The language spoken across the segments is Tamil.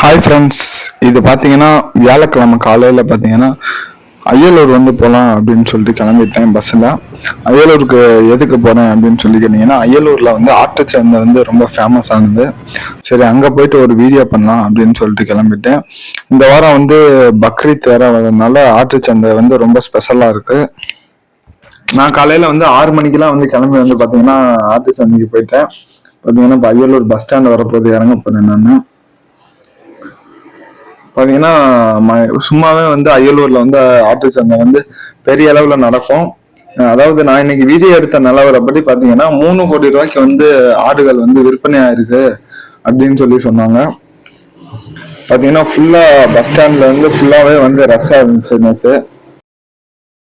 ஹாய் ஃப்ரெண்ட்ஸ் இது பார்த்தீங்கன்னா வியாழக்கிழமை காலையில் பார்த்தீங்கன்னா அய்யலூர் வந்து போகலாம் அப்படின்னு சொல்லிட்டு கிளம்பிட்டேன் பஸ்ஸில் அய்யலூருக்கு எதுக்கு போகிறேன் அப்படின்னு சொல்லி கேட்டிங்கன்னா அய்யலூரில் வந்து ஆட்டச்சந்தை வந்து ரொம்ப ஃபேமஸ் ஆனது. சரி அங்கே போயிட்டு ஒரு வீடியோ பண்ணலாம் அப்படின்னு சொல்லிட்டு கிளம்பிட்டேன். இந்த வாரம் வந்து பக்ரீத் வேற வரதுனால ஆட்டுச்சந்தை வந்து ரொம்ப ஸ்பெஷலாக இருக்குது நான் காலையில் வந்து ஆறு மணிக்கெலாம் வந்து கிளம்பி வந்து பார்த்தீங்கன்னா ஆட்டுச்சந்தைக்கு போயிட்டேன். பார்த்தீங்கன்னா இப்போ அய்யலூர் பஸ் ஸ்டாண்ட் வரப்போது இறங்க போகிறேன் நான். பாத்தீங்கன்னா ம- சும்மாவே வந்து அயலூரில் வந்து ஆற்று சந்தை வந்து பெரிய அளவுல நடக்கும். அதாவது நான் இன்னைக்கு வீடியோ எடுத்த நிலவரப்படி பாத்தீங்கன்னா மூணு கோடி ரூபாய்க்கு வந்து ஆடுகள் வந்து விற்பனை ஆயிருக்கு அப்படின்னு சொல்லி சொன்னாங்க. பாத்தீங்கன்னா ஃபுல்லா பஸ் ஸ்டாண்ட்ல வந்து ஃபுல்லாவே வந்து ரஷ்ஷாக இருந்துச்சு நேற்று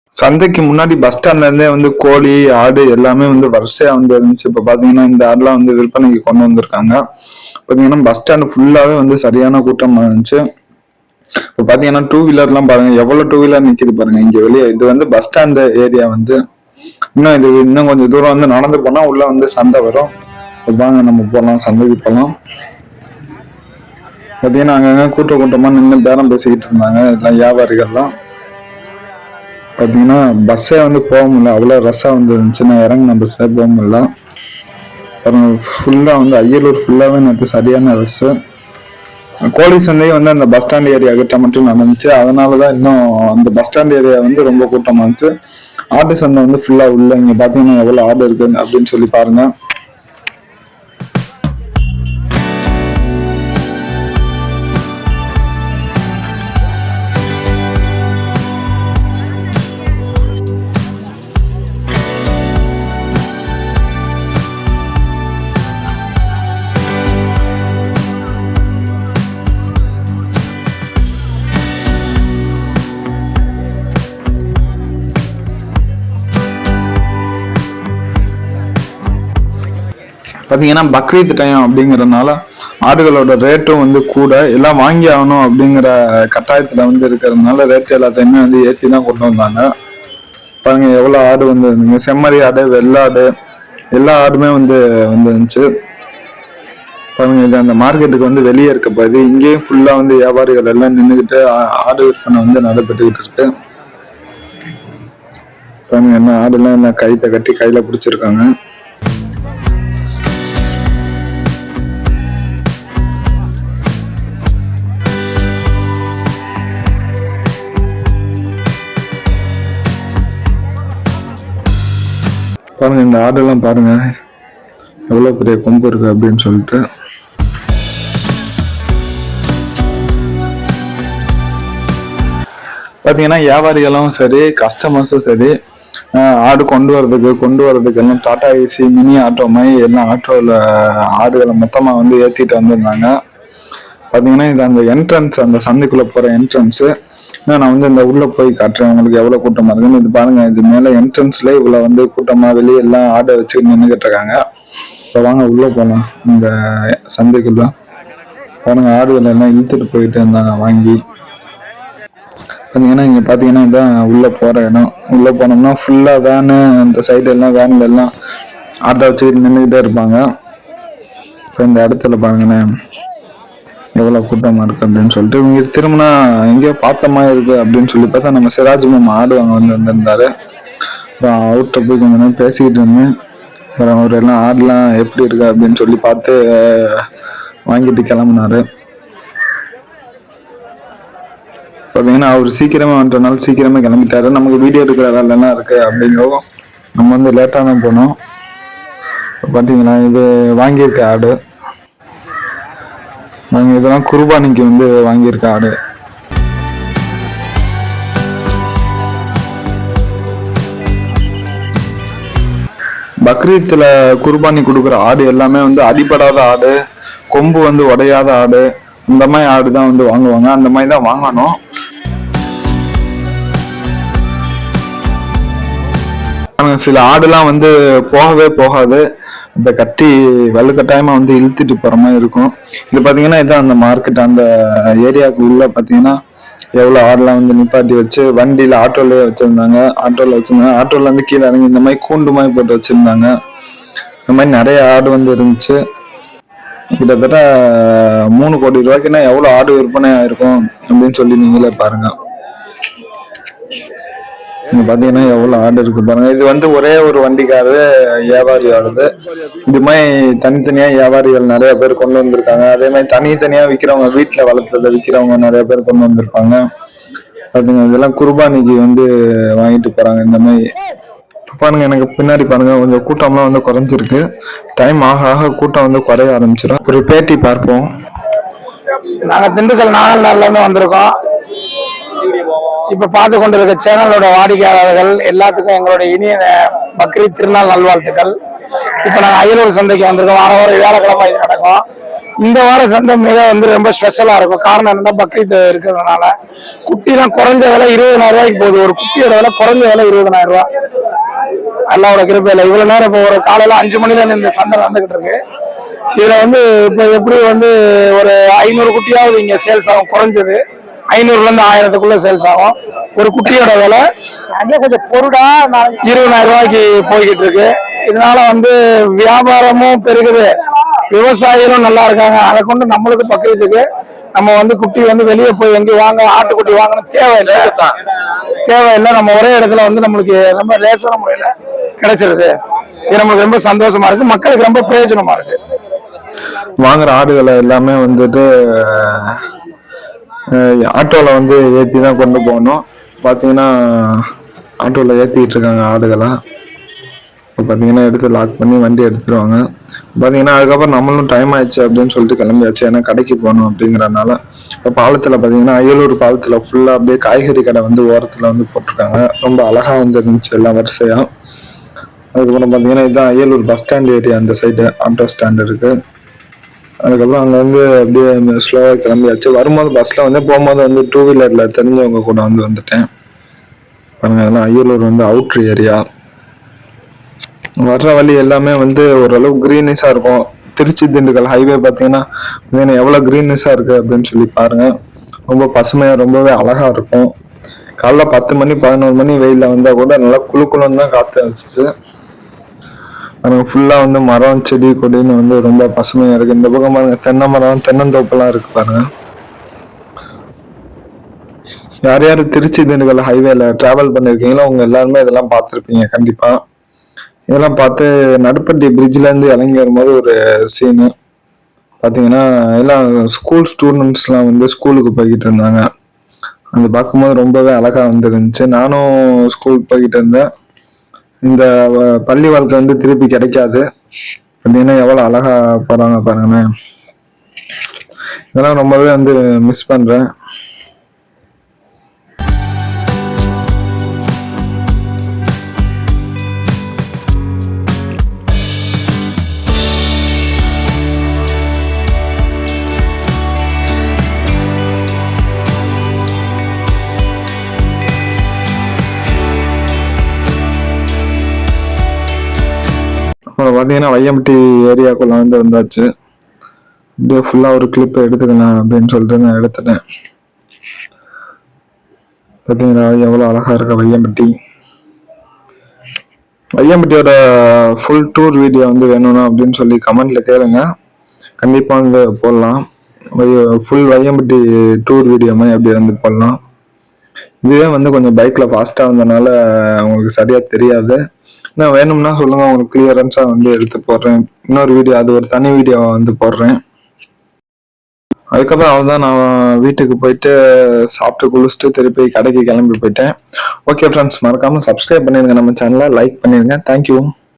சந்தைக்கு முன்னாடி பஸ் ஸ்டாண்ட்ல இருந்தே வந்து கோழி ஆடு எல்லாமே வந்து வரிசையா வந்து இருந்துச்சு. இப்ப பாத்தீங்கன்னா இந்த ஆடுலாம் வந்து விற்பனைக்கு கொண்டு வந்திருக்காங்க. பாத்தீங்கன்னா பஸ் ஸ்டாண்ட் ஃபுல்லாவே வந்து சரியான கூட்டமா இருந்துச்சு. இப்போ பாத்தீங்கன்னா டூ வீலர்லாம் பாருங்க எவ்வளவு டூ வீலர் நிக்குது பாருங்க இங்க வெளியே. இது வந்து பஸ் ஸ்டாண்ட் ஏரியா வந்து இன்னும் இது இன்னும் கொஞ்சம் தூரம் வந்து நடந்து போனா உள்ள வந்து சந்தை வரும். வாங்க நம்ம போகலாம் சந்தைக்கு போகலாம் பாத்தீங்கன்னா அங்கங்க கூட்ட கூட்டமா நின்று பேரம் பேசிக்கிட்டு இருந்தாங்க எல்லாம் வியாபாரிகள்லாம். பாத்தீங்கன்னா பஸ்ஸே வந்து போக முடியல அவ்வளவு ரஷ்ஷா வந்து இருந்துச்சு நான் இறங்கின பஸ்ஸே போக முடியல. அப்புறம் ஃபுல்லா வந்து அய்யலூர் ஃபுல்லாவே நேற்று சரியான ரஷ்ஷு கோழி சந்தை வந்து அந்த பஸ் ஸ்டாண்ட் ஏரியா கிட்ட மட்டும் நடந்துச்சு. அதனாலதான் இன்னும் அந்த பஸ் ஸ்டாண்ட் ஏரியா வந்து ரொம்ப கூட்டமாக இருந்துச்சு. ஆட்டு சந்தை வந்து ஃபுல்லாக உள்ள இங்கே பார்த்தீங்கன்னா எவ்வளோ ஆடு இருக்குது அப்படின்னு சொல்லி பாருங்கள் பார்த்தீங்கன்னா பக்ரீத் டைம் அப்படிங்கிறதுனால ஆடுகளோட ரேட்டும் வந்து கூட எல்லாம் வாங்கி ஆகணும் அப்படிங்கிற கட்டாயத்தில் வந்து இருக்கிறதுனால ரேட் எல்லாத்தையுமே வந்து ஏற்றி தான் கொண்டு வந்தாங்க. பாருங்க எவ்வளோ ஆடு வந்துருந்துங்க. செம்மறி ஆடு வெள்ளாடு எல்லா ஆடுமே வந்து வந்துருந்துச்சு. பாருங்க இது அந்த மார்க்கெட்டுக்கு வந்து வெளியே இருக்க போகுது. இங்கேயும் ஃபுல்லாக வந்து வியாபாரிகள் எல்லாம் நின்றுக்கிட்டு ஆடு விற்பனை வந்து நடைபெற்றுக்கிட்டு இருக்கு. பாருங்க என்ன ஆடுலாம் என்ன கைத்தை கட்டி கையில் பிடிச்சிருக்காங்க. பாருங்க இந்த ஆடெல்லாம் பாருங்க. எவ்வளோ பெரிய கொம்பு இருக்கு அப்படின்னு சொல்லிட்டு. பார்த்தீங்கன்னா வியாபாரிகளும் சரி கஸ்டமர்ஸும் சரி ஆடு கொண்டு வர்றதுக்கு கொண்டு வர்றதுக்கு எல்லாம் டாடா ஏசி மினி ஆட்டோ மாதிரி எல்லாம் ஆட்டோவில் ஆடுகளை மொத்தமாக வந்து ஏற்றிட்டு வந்திருந்தாங்க. பார்த்தீங்கன்னா இது அந்த என்ட்ரன்ஸ் அந்த சந்தைக்குள்ளே போகிற என்ட்ரன்ஸு நான் வந்து இந்த உள்ள போய் காட்டுறேன். உங்களுக்கு எவ்வளவு கூட்டமா இருக்குன்னு இது பாருங்க. இது மேல என்ட்ரன்ஸ்ல இவ்வளவு வந்து கூட்டமா வெளியே எல்லாம் ஆர்டர் வச்சு நின்றுகிட்டு இருக்காங்க. இப்போ வாங்க உள்ள போலாம். இந்த சந்தைக்குள்ள. பாருங்க ஆடுகள் எல்லாம் இழுத்துட்டு போயிட்டு இருந்தாங்க வாங்கி. பாத்தீங்கன்னா இங்க பாத்தீங்கன்னா இதான் உள்ள போற இடம். உள்ள போனோம்னா ஃபுல்லா வேனு அந்த சைடு எல்லாம் வேன்ல எல்லாம் ஆட்டோ வச்சு நின்றுகிட்டே இருப்பாங்க. இப்போ இந்த இடத்துல பாருங்களேன். எவ்வளோ கூட்டமாக இருக்குது அப்படின்னு சொல்லிட்டு இவங்க திரும்பினா எங்கேயோ பார்த்த மாதிரி அப்படின்னு சொல்லி பார்த்தா நம்ம சிராஜ் மாமா ஆடுவாங்க வந்து வந்திருந்தாரு. அப்புறம் அவர்கிட்ட போய் கொஞ்ச நேரம் பேசிக்கிட்டு இருந்தேன். அப்புறம் அவர் எல்லாம் ஆடெலாம் எப்படி இருக்குது அப்படின்னு சொல்லி பார்த்து வாங்கிட்டு கிளம்புனாரு. பார்த்தீங்கன்னா அவர் சீக்கிரமாக வந்துட்டனால சீக்கிரமாக கிளம்பிட்டாரு. நமக்கு வீடியோ எடுக்கிற வேலைலாம் இருக்கு அப்படிங்கிறோம் நம்ம வந்து லேட்டாக தான் போனோம். இப்ப பார்த்தீங்களா இது வாங்கியிருக்க ஆடு. நாங்க இதெல்லாம் குர்பானிக்கு வந்து வாங்கியிருக்க ஆடு பக்ரீத்தில் குர்பானி கொடுக்குற ஆடு எல்லாமே வந்து அடிபடாத ஆடு கொம்பு வந்து உடையாத ஆடு இந்த மாதிரி ஆடு தான் வந்து வாங்குவாங்க. அந்த மாதிரி தான் வாங்கணும். சில ஆடுலாம் வந்து போகவே போகாது. இந்த கட்டி வலுக்கட்டாயமா வந்து இழுத்துட்டு போற மாதிரி இருக்கும். இது பாத்தீங்கன்னா இதான் அந்த மார்க்கெட் அந்த ஏரியாவுக்கு உள்ள பாத்தீங்கன்னா எவ்வளவு ஆடெலாம் வந்து நிப்பாட்டி வச்சு வண்டியில ஆட்டோலயே வச்சிருந்தாங்க. ஆட்டோல வச்சிருந்தாங்க. ஆட்டோல இருந்து கீழே இறங்கி இந்த மாதிரி கூண்டு மாதிரி போட்டு வச்சிருந்தாங்க. இந்த மாதிரி நிறைய ஆடு வந்து இருந்துச்சு. கிட்டத்தட்ட மூணு கோடி ரூபாய்க்குன்னா எவ்வளவு ஆடு விற்பனை ஆயிருக்கும் அப்படின்னு சொல்லி நீங்களே பாருங்க. இங்க பாத்தீங்கன்னா எவ்வளவு ஆடு இருக்கு பாருங்க. இது வந்து ஒரே ஒரு வண்டிக்காரு வியாபாரி ஆடுது இது மாதிரி தனித்தனியா வியாபாரிகள் நிறைய பேர் கொண்டு வந்திருக்காங்க. அதே மாதிரி தனித்தனியா விக்கிறவங்க வீட்டுல வளர்த்துறத விக்கிறவங்க நிறைய பேர் கொண்டு வந்திருப்பாங்க பாத்தீங்க இதெல்லாம் குர்பானிக்கு வந்து வாங்கிட்டு போறாங்க இந்த மாதிரி. பாருங்க எனக்கு பின்னாடி பாருங்க கொஞ்சம் கூட்டம்லாம் வந்து குறைஞ்சிருக்கு. டைம் ஆக ஆக கூட்டம் வந்து குறைய ஆரம்பிச்சிடும் ஒரு பேட்டி பார்ப்போம். நாங்க திண்டுக்கல் நாகல்நாள்ல இருந்து வந்திருக்கோம். இப்ப பார்த்து கொண்டிருக்க சேனலோட வாடிக்கையாளர்கள் எல்லாத்துக்கும் எங்களுடைய இனிய பக்ரீத் திருநாள் நல்வாழ்த்துக்கள். இப்ப நாங்க அயலூர் சந்தைக்கு வந்திருக்கோம். வார வாரம் வியாழக்கிழமை இது நடக்கும். இந்த வார சந்தை மிக வந்து ரொம்ப ஸ்பெஷலா இருக்கும். காரணம் என்னன்னா பக்ரீத் இருக்கிறதுனால குட்டிலாம் குறைஞ்ச விலை இருபதாயிரம் ரூபாய்க்கு போகுது. ஒரு குட்டியோட விலை குறைஞ்ச விலை இருபதாயிரம் ரூபாய். அல்லாவோட கிருப்பையில இவ்வளவு நேரம் இப்போ ஒரு காலையில அஞ்சு மணில இருந்து இந்த சந்தை நடந்துகிட்டு இருக்கு. இதுல வந்து இப்போ எப்படி வந்து ஒரு ஐநூறு குட்டியாவது இங்க சேல்ஸ் ஆகும் குறைஞ்சது. ஐநூறுல இருந்து ஆயிரத்துக்குள்ள சேல்ஸ் ஆகும். ஒரு குட்டியோட விலை அங்கே கொஞ்சம் பொருடா இருபதாயிரம் ரூபாய்க்கு போய்கிட்டு இருக்கு. இதனால வந்து வியாபாரமும் பெருகுது. விவசாயிகளும் நல்லா இருக்காங்க. அதை கொண்டு நம்மளுக்கு பக்கத்துக்கு நம்ம வந்து குட்டி வந்து வெளியே போய் எங்கேயும் வாங்க ஆட்டுக்குட்டி வாங்கணும் தேவையில்லை தேவையில்லை நம்ம ஒரே இடத்துல வந்து நம்மளுக்கு ரொம்ப லேசான முறையில கிடைச்சிருது இது நம்மளுக்கு ரொம்ப சந்தோஷமா இருக்கு. மக்களுக்கு ரொம்ப பிரயோஜனமா இருக்கு. வாங்குற ஆடுகளை எல்லாமே வந்துட்டு அஹ், ஆட்டோல வந்து ஏத்தி தான் கொண்டு போகணும். பாத்தீங்கன்னா ஆட்டோல ஏத்திட்டு இருக்காங்க ஆடுகளை. இப்போ பார்த்தீங்கன்னா எடுத்து லாக் பண்ணி வண்டி எடுத்துருவாங்க. பார்த்தீங்கன்னா அதுக்கப்புறம் நம்மளும் டைம் ஆயிடுச்சு அப்படின்னு சொல்லிட்டு கிளம்பியாச்சு. ஏன்னா கடைக்கு போகணும் அப்படிங்கிறனால இப்போ பாலத்தில் பார்த்தீங்கன்னா அயலூர் பாலத்தில் ஃபுல்லாக அப்படியே காய்கறி கடை வந்து ஓரத்தில் வந்து போட்டிருக்காங்க. ரொம்ப அழகாக வந்து இருந்துச்சு எல்லாம் வரிசையாக அதுக்கப்புறம் பார்த்தீங்கன்னா இதுதான் அயலூர் பஸ் ஸ்டாண்ட் ஏரியா அந்த சைடு ஆட்டோ ஸ்டாண்ட் இருக்குது அதுக்கப்புறம் அங்கேருந்து அப்படியே ஸ்லோவாக கிளம்பியாச்சு. வரும்போது பஸ்ஸில் வந்து போகும்போது வந்து டூ வீலரில் தெரிஞ்சவங்க கூட வந்து வந்துட்டேன். பாருங்கள் அதெல்லாம் ஐயலூர் வந்து அவுட்ரு ஏரியா வர்ற வழி எல்லாமே வந்து ஓரளவு க்ரீனிஷாக இருக்கும். திருச்சி திண்டுக்கல் ஹைவே பார்த்தீங்கன்னா பார்த்தீங்கன்னா எவ்வளோ க்ரீனிஸாக இருக்குது அப்படின்னு சொல்லி பாருங்கள் ரொம்ப பசுமையாக ரொம்பவே அழகாக இருக்கும். காலைல பத்து மணி பதினோரு மணி வெயிலில் வந்தால் கூட நல்லா குளு குளுன்னு தான் காற்று அடிச்சிச்சு. பாருங்க ஃபுல்லா வந்து மரம் செடி கொடின்னு வந்து ரொம்ப பசுமையா இருக்கு. இந்த பக்கம் பாருங்க தென்னை மரம் தென்னந்தோப்பெல்லாம் இருக்கு பாருங்க. யார் யார் திருச்சி திண்டுக்கல் ஹைவேல டிராவல் பண்ணிருக்கீங்களோ அவங்க எல்லாருமே இதெல்லாம் பார்த்துருப்பீங்க கண்டிப்பா. இதெல்லாம் பார்த்து நடுப்பட்டி பிரிட்ஜ்ல இருந்து இறங்கி வரும்போது ஒரு சீனு பாத்தீங்கன்னா எல்லாம் ஸ்கூல் ஸ்டூடெண்ட்ஸ்லாம் வந்து ஸ்கூலுக்கு போய்கிட்டு இருந்தாங்க. அது பார்க்கும்போது ரொம்பவே அழகா வந்துருந்துச்சு நானும் ஸ்கூல் போய்கிட்டு இருந்தேன். இந்த பள்ளி வாழ்க்கை வந்து திருப்பி கிடைக்காது. அப்படின்னா எவ்வளோ அழகா போறாங்க பாருங்களேன். இதெல்லாம் ரொம்பவே வந்து மிஸ் பண்றேன். பார்த்தீங்கன்னா வையம்பட்டி ஏரியாக்குள்ள வந்து வந்தாச்சு. அப்படியே ஃபுல்லாக ஒரு கிளிப் எடுத்துக்கலாம் அப்படின்னு சொல்லிட்டு நான் எடுத்துட்டேன். பார்த்தீங்களா எவ்வளோ அழகாக இருக்க வையம்பட்டி. வையம்பட்டியோட ஃபுல் டூர் வீடியோ வந்து வேணும்னா அப்படின்னு சொல்லி கமெண்ட்ல கேளுங்க. கண்டிப்பாக வந்து போடலாம். ஃபுல் வையம்பட்டி டூர் வீடியோ மாதிரி அப்படி வந்து போடலாம். இதுவே வந்து கொஞ்சம் பைக்கில் ஃபாஸ்ட்டாக வந்தனால உங்களுக்கு சரியாக தெரியாது. நான் வேணும்னா சொல்லுங்க உங்களுக்கு கிளியரன்ஸா வந்து எடுத்து போடுறேன். இன்னொரு வீடியோ அது ஒரு தனி வீடியோ வந்து போடுறேன். அதுக்கப்புறம் அவ்வளோதான் நான் வீட்டுக்கு போயிட்டு சாப்பிட்டு குளிச்சுட்டு திருப்பி கடைக்கு கிளம்பி போயிட்டேன். ஓகே ஃப்ரெண்ட்ஸ் மறக்காம சப்ஸ்கிரைப் பண்ணிருங்க நம்ம சேனலை லைக் பண்ணிருங்க தேங்க்யூ